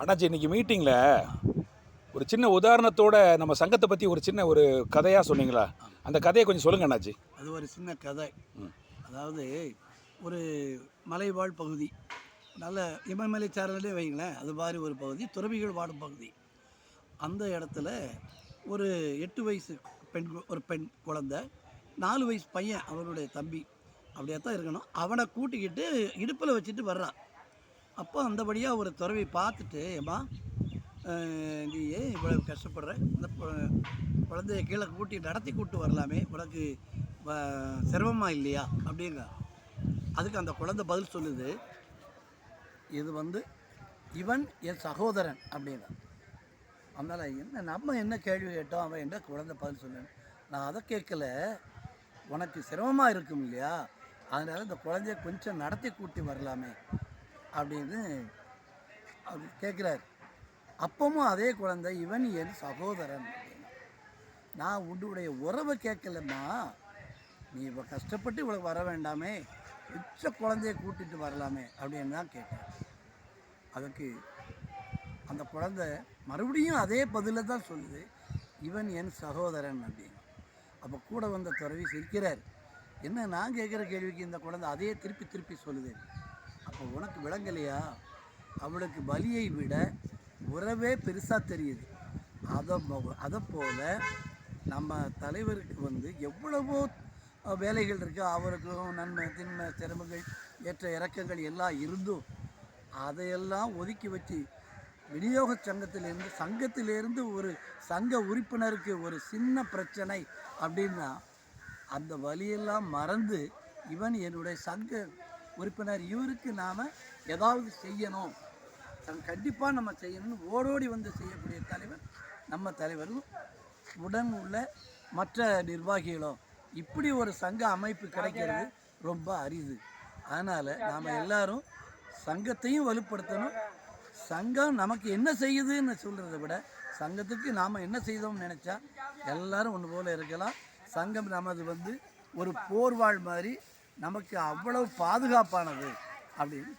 அண்ணாச்சி இன்னைக்கு மீட்டிங்கில் ஒரு சின்ன உதாரணத்தோட நம்ம சங்கத்தை பற்றி ஒரு சின்ன ஒரு கதையாக சொன்னீங்களா? அந்த கதையை கொஞ்சம் சொல்லுங்கள் அண்ணாச்சி. அது ஒரு சின்ன கதை. அதாவது ஒரு மலைவாழ் பகுதி. நல்ல இமயமலை சாரலே வைங்களேன் அது மாதிரி ஒரு பகுதி துறவிகள் வாடும் பகுதி. அந்த இடத்துல ஒரு எட்டு வயசு பெண் ஒரு பெண் குழந்த நாலு வயசு பையன் அவனுடைய தம்பி. அப்படியே தான் இருக்கணும். அவனை கூட்டிக்கிட்டு இடுப்பில் வச்சுட்டு வர்றான் அப்போ அந்தபடியாக ஒரு துறவி பார்த்துட்டு ஏம்மா நீ ஏன் இவ்வளவு கஷ்டப்படுற? அந்த குழந்தைய கீழே கூட்டி நடத்தி கூட்டு வரலாமே உனக்கு வ- இல்லையா? அப்படிங்க. அதுக்கு அந்த குழந்தை பதில் சொல்லுது. இது வந்து இவன் என் சகோதரன் அப்படிங்க. அதனால் என்ன நம்ம என்ன கேள்வி கேட்டோம் அவன் என்ன குழந்தை பதில் சொன்னேன் நான் அதை கேட்கல. உனக்கு சிரமமாக இருக்கும் இல்லையா? அதனால் இந்த குழந்தைய கொஞ்சம் நடத்தி கூட்டி வரலாமே. அப்படின்னு அவர் கேட்குறாரு. அப்பவும் அதே குழந்தை இவன் என் சகோதரன். நான் உன்னுடைய உறவை கேட்கலம்மா. நீ இப்போ கஷ்டப்பட்டு இவ்வளோ வர வேண்டாமே. உச்ச குழந்தைய கூட்டிட்டு வரலாமே அப்படின்னு தான் கேட்டேன் அதுக்கு அந்த குழந்தை மறுபடியும் அதே பதில தான் சொல்லுது. இவன் என் சகோதரன் அப்படின்னு. அப்போ கூட வந்த துறவி சிரிக்கிறார். என்ன நான் கேட்குற கேள்விக்கு இந்த குழந்தை அதையே திருப்பி திருப்பி சொல்லுது. உனக்கு விளங்கலையா? அவளுக்கு பலியை விட உறவே பெருசாக தெரியுது. அதை அதை போல் நம்ம தலைவருக்கு வந்து எவ்வளவோ வேலைகள் இருக்குது அவருக்கும் நன்மை தின்மை சிரமங்கள் ஏற்ற இறக்கங்கள் எல்லாம் இருந்தும் அதையெல்லாம் ஒதுக்கி வச்சு விநியோக சங்கத்திலேருந்து சங்கத்திலேருந்து ஒரு சங்க உறுப்பினருக்கு ஒரு சின்ன பிரச்சனை அப்படின்னா அந்த வழியெல்லாம் மறந்து இவன் என்னுடைய சங்க உறுப்பினர் இவருக்கு நாம் ஏதாவது செய்யணும். கண்டிப்பாக நம்ம செய்யணும்னு ஓடோடி வந்து செய்யக்கூடிய தலைவர் நம்ம தலைவரும் உடன் உள்ள மற்ற நிர்வாகிகளும் இப்படி ஒரு சங்க அமைப்பு கிடைக்கிறது ரொம்ப அரிது. அதனால் நாம் எல்லாரும் சங்கத்தையும் வலுப்படுத்தணும். சங்கம் நமக்கு என்ன செய்யுதுன்னு சொல்கிறத விட சங்கத்துக்கு நாம் என்ன செய்தோம்னு நினச்சா எல்லாரும் ஒன்று போல் இருக்கலாம். சங்கம் நமது வந்து ஒரு போர்வாள் மாதிரி நமக்கு அவ்வளவு பாதுகாப்பானது அப்படின்னு